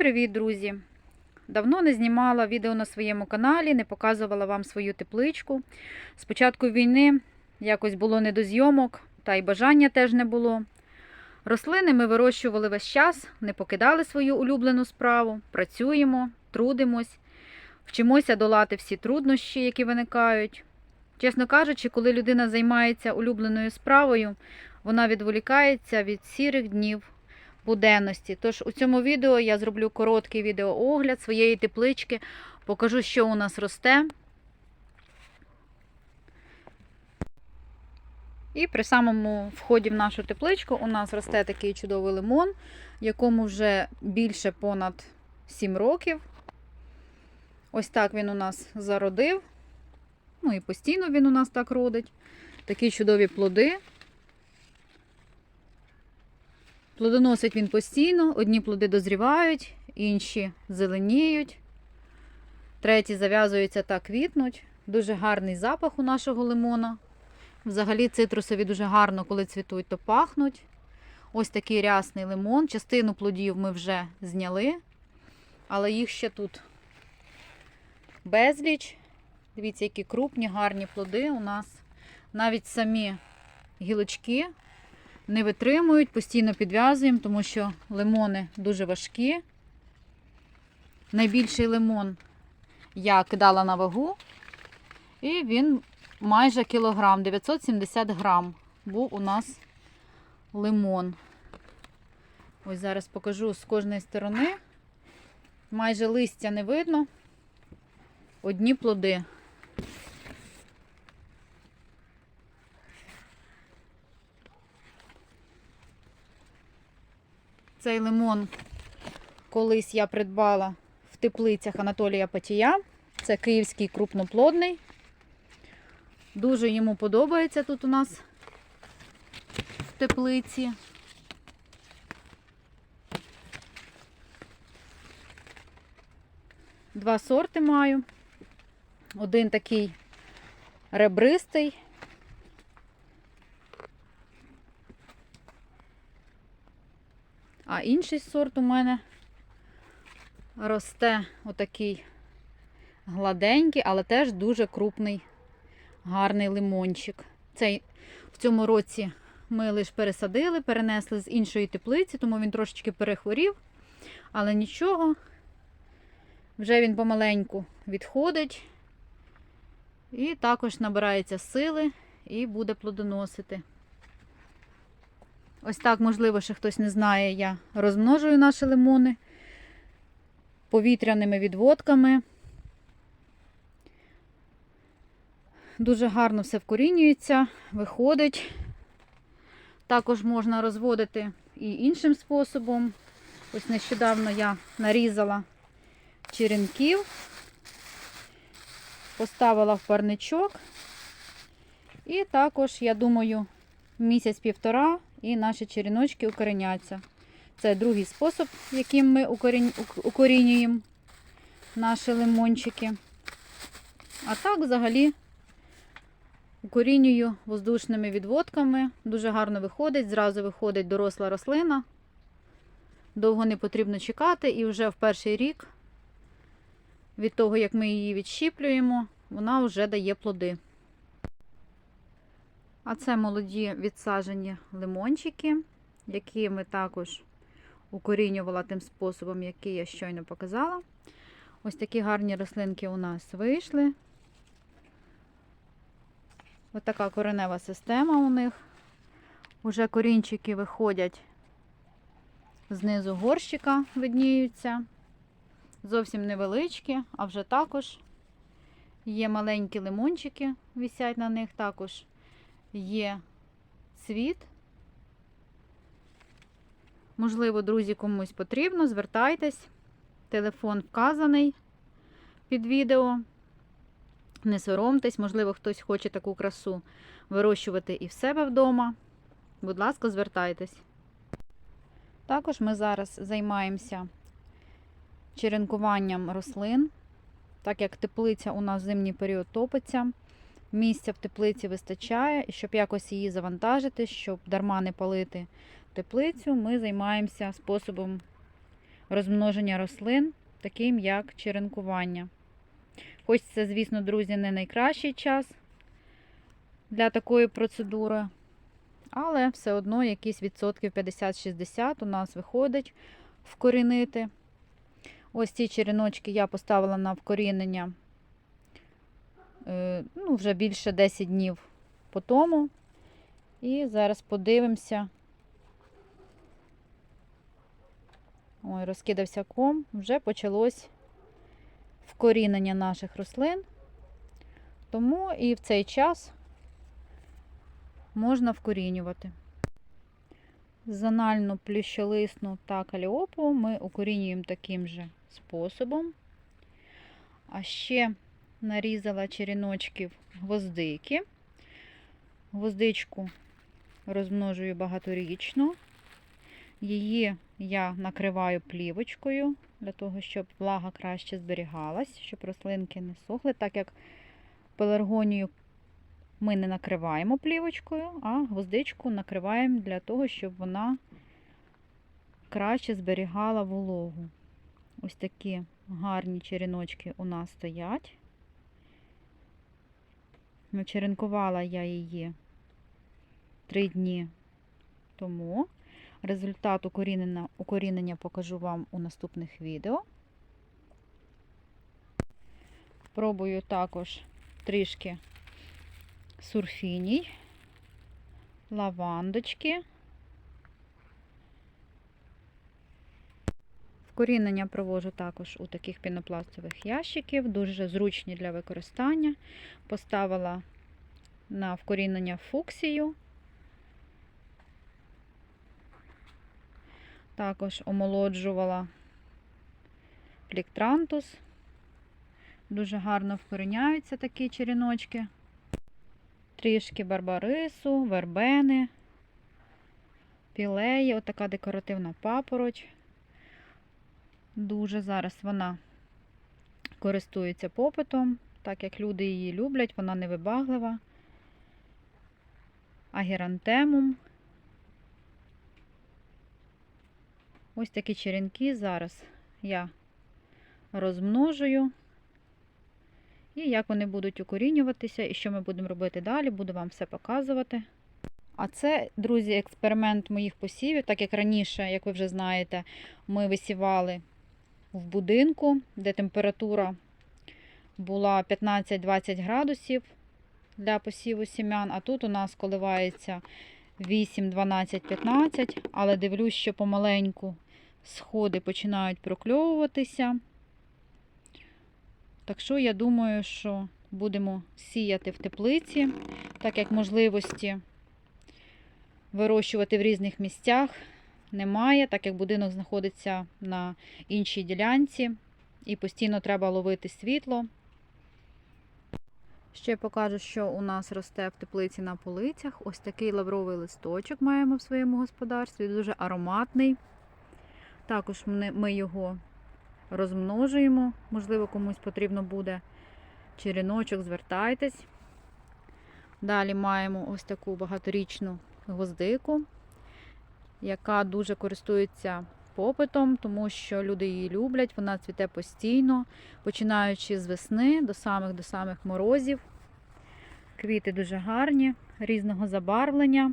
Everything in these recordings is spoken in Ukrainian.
привіт, друзі! Давно не знімала відео на своєму каналі, не показувала вам свою тепличку. З початку війни якось було не до зйомок, та й бажання теж не було. Рослини ми вирощували весь час, не покидали свою улюблену справу, працюємо, трудимось, вчимося долати всі труднощі, які виникають. Чесно кажучи, коли людина займається улюбленою справою, вона відволікається від сірих днів буденності. Тож у цьому відео я зроблю короткий відеоогляд своєї теплички, покажу, що у нас росте. І при самому вході в нашу тепличку у нас росте такий чудовий лимон, якому вже більше понад 7 років. Ось так він у нас зародив. Ну і постійно він у нас так родить. Такі чудові плоди. Плодоносить він постійно, одні плоди дозрівають, інші зеленіють, треті зав'язуються та квітнуть. Дуже гарний запах у нашого лимона. Взагалі цитрусові дуже гарно, коли цвітуть, то пахнуть. Ось такий рясний лимон. Частину плодів ми вже зняли, але їх ще тут безліч. Дивіться, які крупні, гарні плоди у нас. Навіть самі гілочки не витримують, постійно підв'язуємо, тому що лимони дуже важкі. Найбільший лимон я кидала на вагу, і він майже кілограм, 970 грам був у нас лимон. Ось зараз покажу з кожної сторони. Майже листя не видно. Одні плоди. Цей лимон колись я придбала в теплицях Анатолія Патія. Це київський крупноплодний. Дуже йому подобається тут у нас в теплиці. Два сорти маю. Один такий ребристий. А інший сорт у мене росте отакий гладенький, але теж дуже крупний, гарний лимончик. Цей в цьому році ми лише пересадили, перенесли з іншої теплиці, тому він трошечки перехворів, але нічого. Вже він помаленьку відходить і також набирається сили і буде плодоносити. Ось так, можливо, ще хтось не знає, я розмножую наші лимони повітряними відводками. Дуже гарно все вкорінюється, виходить. Також можна розводити і іншим способом. Ось нещодавно я нарізала черенків, поставила в парничок. І також, я думаю, місяць-півтора і наші черіночки укореняться. Це другий спосіб, яким ми укорінюємо наші лимончики. А так, взагалі, укорінюю воздушними відводками. Дуже гарно виходить, зразу виходить доросла рослина. Довго не потрібно чекати, і вже в перший рік, від того, як ми її відщіплюємо, вона вже дає плоди. А це молоді відсаджені лимончики, які ми також укорінювала тим способом, який я щойно показала. Ось такі гарні рослинки у нас вийшли. Ось така коренева система у них. Уже корінчики виходять знизу горщика, видніються. Зовсім невеличкі, а вже також є маленькі лимончики, висять на них також є цвіт. Можливо, друзі, комусь потрібно, звертайтесь. Телефон вказаний під відео. Не соромтесь, можливо, хтось хоче таку красу вирощувати і в себе вдома. Будь ласка, звертайтесь. Також ми зараз займаємося черенкуванням рослин, так як теплиця у нас в зимній період топиться. Місця в теплиці вистачає, і щоб якось її завантажити, щоб дарма не палити теплицю, ми займаємося способом розмноження рослин, таким як черенкування. Хоч це, звісно, друзі, не найкращий час для такої процедури, але все одно якісь відсотків 50-60 у нас виходить вкорінити. Ось ці череночки я поставила на вкорінення ну, вже більше 10 днів по тому. І зараз подивимося. Ой, розкидався ком, вже почалось вкорінення наших рослин. Тому і в цей час можна вкорінювати. Зональну плющолисну та каліопу ми укорінюємо таким же способом. А ще нарізала черіночків гвоздики. Гвоздичку розмножую багаторічно. Її я накриваю плівочкою для того, щоб влага краще зберігалась, щоб рослинки не сохли, так як пеларгонію ми не накриваємо плівочкою, а гвоздичку накриваємо для того, щоб вона краще зберігала вологу. Ось такі гарні череночки у нас стоять. Черенкувала я її три дні тому. Результат укорінення, укорінення покажу вам у наступних відео. Пробую також трішки сурфіній, лавандочки. Вкорінення провожу також у таких пінопластових ящиків, дуже зручні для використання. Поставила на вкорінення фуксію. Також омолоджувала пліктрантус. Дуже гарно вкоріняються такі черіночки. Трішки барбарису, вербени, пілеї, отака декоративна папороч. Дуже зараз вона користується попитом, так як люди її люблять, вона невибаглива. Агерантемум. Ось такі черенки зараз я розмножую. І як вони будуть укорінюватися, і що ми будемо робити далі, буду вам все показувати. А це, друзі, експеримент моїх посівів, так як раніше, як ви вже знаєте, ми висівали в будинку, де температура була 15-20 градусів для посіву сім'ян, а тут у нас коливається 8, 12, 15, але дивлюсь, що помаленьку сходи починають прокльовуватися. Так що я думаю, що будемо сіяти в теплиці, так як можливості вирощувати в різних місцях немає, так як будинок знаходиться на іншій ділянці і постійно треба ловити світло. Ще покажу, що у нас росте в теплиці на полицях. Ось такий лавровий листочок маємо в своєму господарстві, дуже ароматний. Також ми його розмножуємо. Можливо, комусь потрібно буде череночок, звертайтесь. Далі маємо ось таку багаторічну гвоздику, яка дуже користується попитом, тому що люди її люблять, вона цвіте постійно, починаючи з весни до самих до самих морозів. Квіти дуже гарні, різного забарвлення.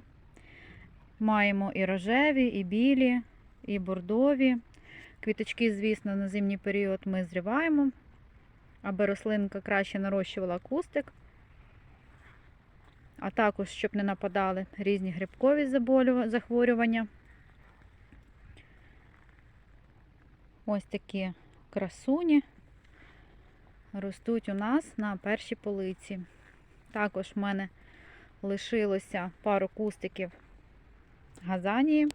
Маємо і рожеві, і білі, і бордові. Квіточки, звісно, на зимній період ми зриваємо, аби рослинка краще нарощувала кустик. А також, щоб не нападали різні грибкові захворювання. Ось такі красуні ростуть у нас на першій полиці. Також в мене лишилося пару кустиків газанії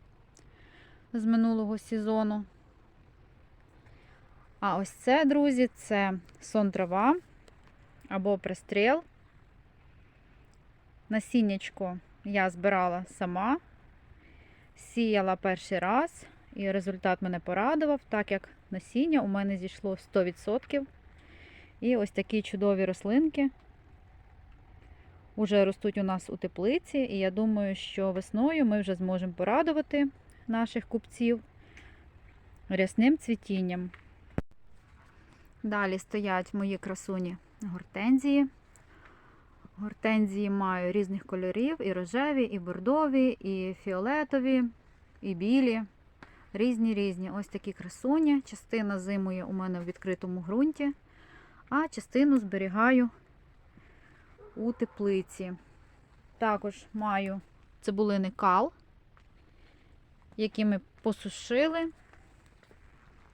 з минулого сезону. А ось це, друзі, це сон трава або пристріл. Насіннячко я збирала сама, сіяла перший раз, і результат мене порадував, так як насіння у мене зійшло 100%. І ось такі чудові рослинки вже ростуть у нас у теплиці, і я думаю, що весною ми вже зможемо порадувати наших купців рясним цвітінням. Далі стоять мої красуні гортензії. Гортензії маю різних кольорів: і рожеві, і бордові, і фіолетові, і білі. Різні різні. Ось такі красуні. Частина зимує у мене в відкритому ґрунті, а частину зберігаю у теплиці. Також маю цибулини кал, які ми посушили,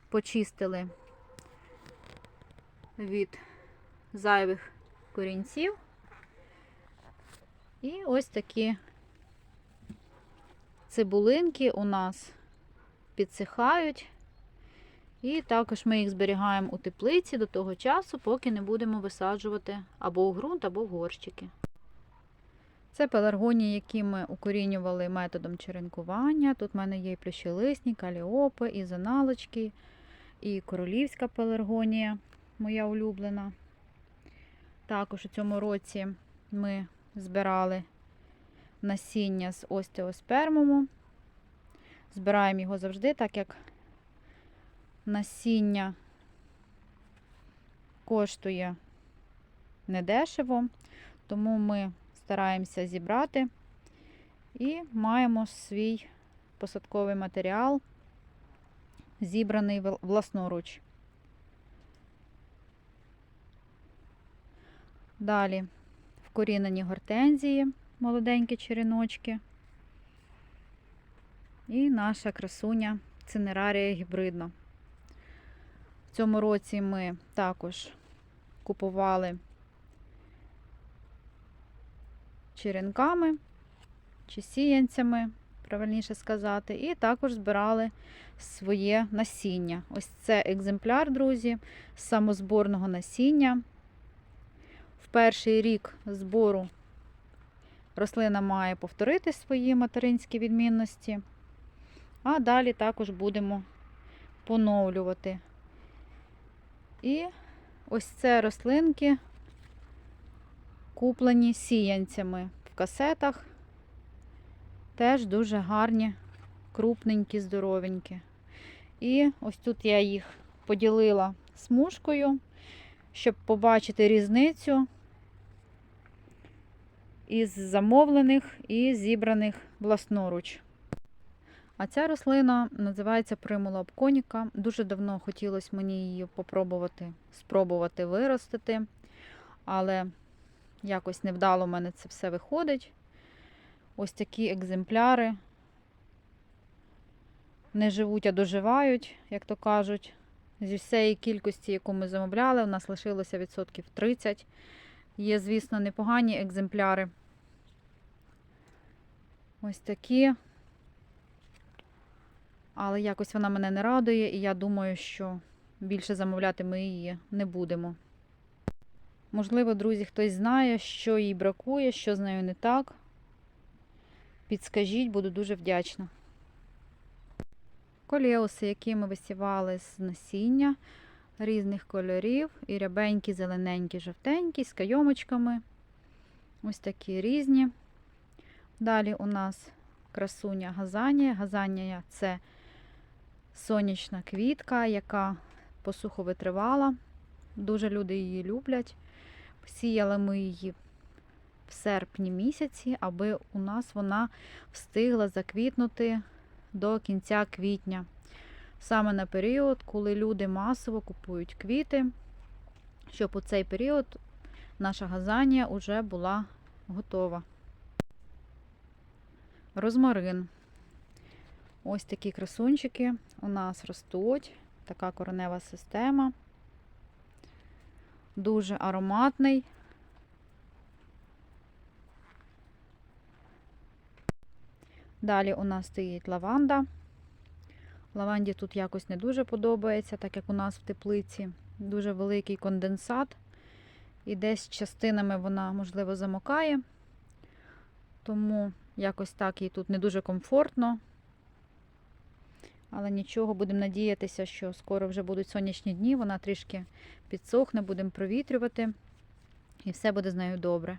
почистили від зайвих корінців. І ось такі цибулинки у нас підсихають. І також ми їх зберігаємо у теплиці до того часу, поки не будемо висаджувати або у ґрунт, або в горщики. Це пеларгонії, які ми укорінювали методом черенкування. Тут в мене є і плющелисні, каліопи, і заналочки, і королівська пеларгонія, моя улюблена. Також у цьому році ми збирали насіння з остеоспермуму. Збираємо його завжди, так як насіння коштує недешево, тому ми стараємося зібрати і маємо свій посадковий матеріал, зібраний власноруч. Далі вкорінені гортензії, молоденькі череночки. І наша красуня цинерарія гібридна. В цьому році ми також купували черенками чи сіянцями, правильніше сказати, і також збирали своє насіння. Ось це екземпляр, друзі, з самозборного насіння. Перший рік збору рослина має повторити свої материнські відмінності, а далі також будемо поновлювати. І ось це рослинки куплені сіянцями в касетах. Теж дуже гарні, крупненькі, здоровенькі. І ось тут я їх поділила смужкою, щоб побачити різницю із замовлених і зібраних власноруч. А ця рослина називається примула обконіка. Дуже давно хотілося мені її попробувати, спробувати виростити, але якось невдало в мене це все виходить. Ось такі екземпляри не живуть, а доживають, як то кажуть. Зі всієї кількості, яку ми замовляли, у нас лишилося відсотків 30. Є, звісно, непогані екземпляри. Ось такі. Але якось вона мене не радує, і я думаю, що більше замовляти ми її не будемо. Можливо, друзі, хтось знає, що їй бракує, що з нею не так. Підскажіть, буду дуже вдячна. Колеуси, які ми висівали з насіння різних кольорів, і рябенькі, зелененькі, жовтенькі, з кайомочками. Ось такі різні. Далі у нас красуня газанія. Газанія це сонячна квітка, яка посуховитривала. Дуже люди її люблять. Сіяли ми її в серпні місяці, аби у нас вона встигла заквітнути до кінця квітня. Саме на період, коли люди масово купують квіти, щоб у цей період наша газанія вже була готова. Розмарин. Ось такі красунчики у нас ростуть. Така коренева система. Дуже ароматний. Далі у нас стоїть лаванда. Лаванді тут якось не дуже подобається, так як у нас в теплиці дуже великий конденсат. І десь частинами вона, можливо, замокає. Тому якось так їй тут не дуже комфортно. Але нічого, будемо надіятися, що скоро вже будуть сонячні дні, вона трішки підсохне, будемо провітрювати, і все буде з нею добре.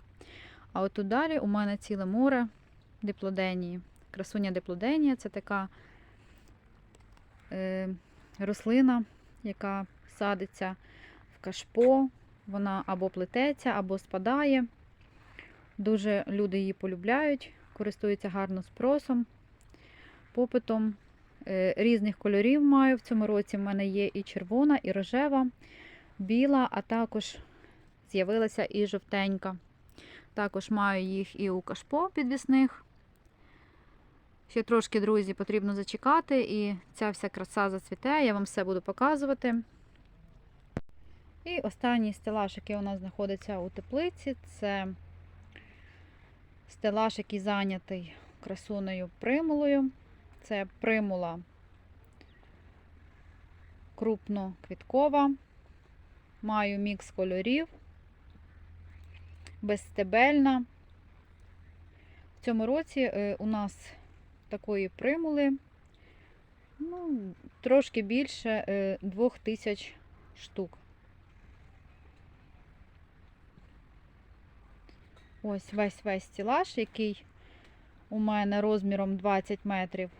А от тут далі у мене ціле море диплоденії. Красуня диплоденія це така е, рослина, яка садиться в кашпо. Вона або плететься, або спадає. Дуже люди її полюбляють, користуються гарно спросом, попитом. Е, Різних кольорів маю. В цьому році в мене є і червона, і рожева, біла, а також з'явилася і жовтенька. Також маю їх і у кашпо підвісних. Ще трошки, друзі, потрібно зачекати, і ця вся краса зацвіте, я вам все буду показувати. І останній стелаж, який у нас знаходиться у теплиці, це стелаж, який зайнятий красуною примулою. Це примула крупноквіткова. Маю мікс кольорів, безстебельна. В цьому році е, у нас такої примули ну, трошки більше е, 2000 штук. Ось весь весь стілаж, який у мене розміром 20 метрів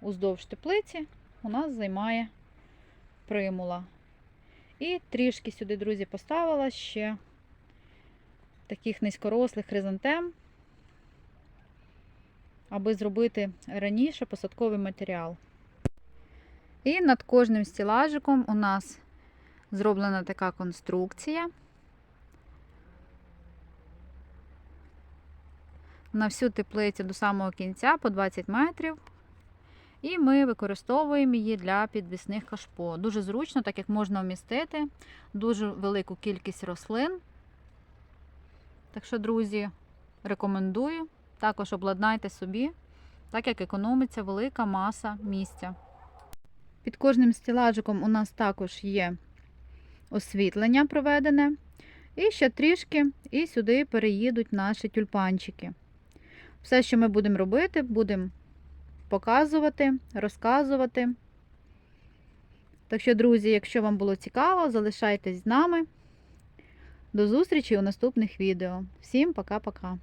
уздовж теплиці, у нас займає примула. І трішки сюди, друзі, поставила ще таких низькорослих хризантем, аби зробити раніше посадковий матеріал. І над кожним стілажиком у нас зроблена така конструкція. На всю теплицю до самого кінця по 20 метрів. І ми використовуємо її для підвісних кашпо. Дуже зручно, так як можна вмістити дуже велику кількість рослин. Так що, друзі, рекомендую. Також обладнайте собі, так як економиться велика маса місця. Під кожним стілажиком у нас також є освітлення проведене. І ще трішки, і сюди переїдуть наші тюльпанчики. Все, що ми будемо робити, будемо показувати, розказувати. Так що, друзі, якщо вам було цікаво, залишайтесь з нами. До зустрічі у наступних відео. Всім пока-пока!